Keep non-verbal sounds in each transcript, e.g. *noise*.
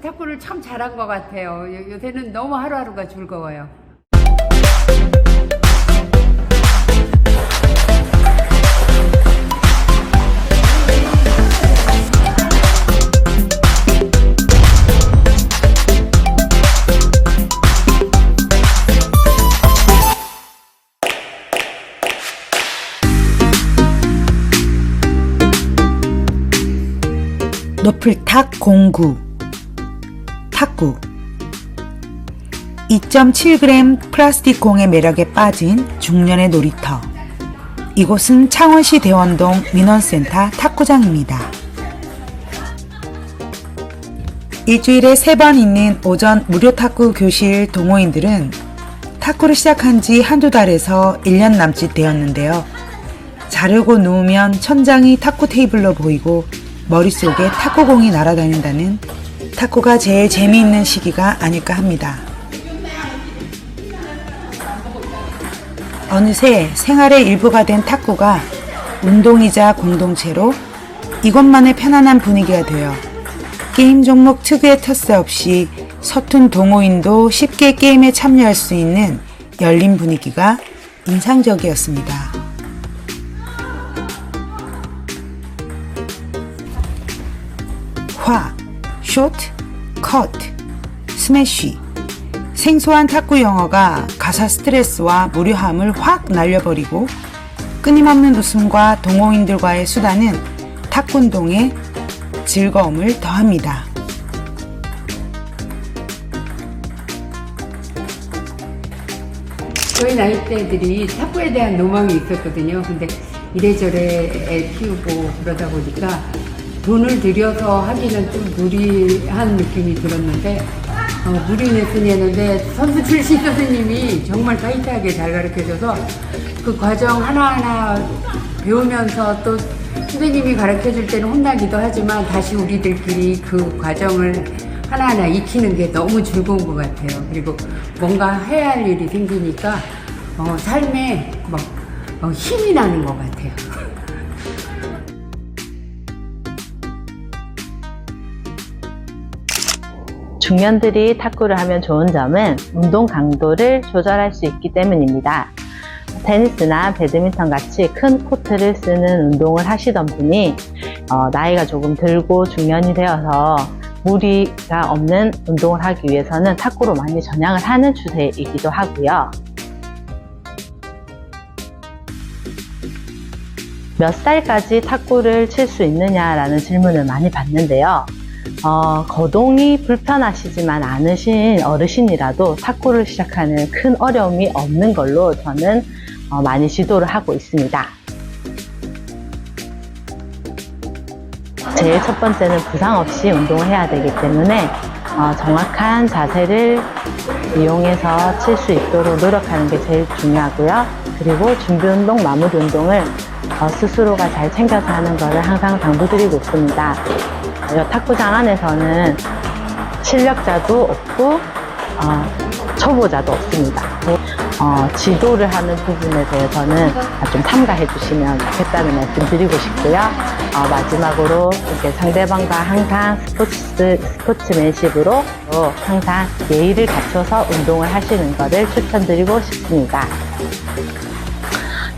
탁구를 참 잘한 것 같아요. 요- 요새는 너무 하루하루가 즐거워요. 노플탁 공구 탁구 2.7g 플라스틱 공의 매력에 빠진 중년의 놀이터 이곳은 창원시 대원동 민원센터 탁구장입니다. 일주일에 세 번 있는 오전 무료 탁구 교실 동호인들은 탁구를 시작한 지 한두 달에서 1년 남짓 되었는데요. 자르고 누우면 천장이 탁구 테이블로 보이고 머릿속에 탁구공이 날아다닌다는 탁구가 제일 재미있는 시기가 아닐까 합니다. 어느새 생활의 일부가 된 탁구가 운동이자 공동체로 이것만의 편안한 분위기가 되어 게임 종목 특유의 텃세 없이 서툰 동호인도 쉽게 게임에 참여할 수 있는 열린 분위기가 인상적이었습니다. 화, 숏, 컷, 스매쉬. 생소한 탁구 영어가 가사 스트레스와 무료함을 확 날려버리고 끊임없는 웃음과 동호인들과의 수다는 탁구 운동의 즐거움을 더합니다. 저희 나이대들이 탁구에 대한 로망이 있었거든요. 근데 이래저래 애 키우고 그러다 보니까 돈을 들여서 하기는 좀 무리한 느낌이 들었는데 어, 무리 레슨이 했는데 선수 출신 선생님이 정말 타이트하게 잘 가르쳐줘서 그 과정 하나하나 배우면서 또 선생님이 가르쳐 줄 때는 혼나기도 하지만 다시 우리들끼리 그 과정을 하나하나 익히는 게 너무 즐거운 것 같아요. 그리고 뭔가 해야 할 일이 생기니까 어, 삶에 막 어, 힘이 나는 것 같아요. *laughs* 중년들이 탁구를 하면 좋은 점은 운동 강도를 조절할 수 있기 때문입니다. 테니스나 배드민턴 같이 큰 코트를 쓰는 운동을 하시던 분이 어, 나이가 조금 들고 중년이 되어서 무리가 없는 운동을 하기 위해서는 탁구로 많이 전향을 하는 추세이기도 하고요. 몇 살까지 탁구를 칠 수 있느냐라는 질문을 많이 받는데요. 어, 거동이 불편하시지만 않으신 어르신이라도 탁구를 시작하는 큰 어려움이 없는 걸로 저는 어, 많이 지도를 하고 있습니다. 제일 첫 번째는 부상 없이 운동을 해야 되기 때문에 어, 정확한 자세를 이용해서 칠 수 있도록 노력하는 게 제일 중요하고요. 그리고 준비 운동, 마무리 운동을 어, 스스로가 잘 챙겨서 하는 것을 항상 당부드리고 있습니다. 이 탁구장 안에서는 실력자도 없고 어, 초보자도 없습니다. 어, 지도를 하는 부분에 대해서는 좀 삼가해 주시면 좋겠다는 말씀 드리고 싶고요. 어, 마지막으로 이렇게 상대방과 항상 스포츠, 스포츠맨십으로 또 항상 예의를 갖춰서 운동을 하시는 것을 추천드리고 싶습니다.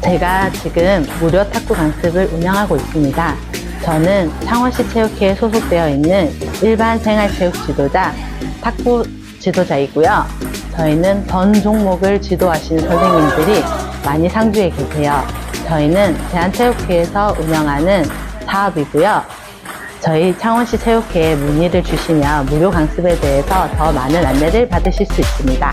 제가 지금 무료 탁구 강습을 운영하고 있습니다. 저는 창원시 체육회에 소속되어 있는 일반 생활체육 지도자 탁구 지도자이고요. 저희는 전 종목을 지도하시는 선생님들이 많이 상주에 계세요. 저희는 대한체육회에서 운영하는 사업이고요. 저희 창원시 체육회에 문의를 주시면 무료 강습에 대해서 더 많은 안내를 받으실 수 있습니다.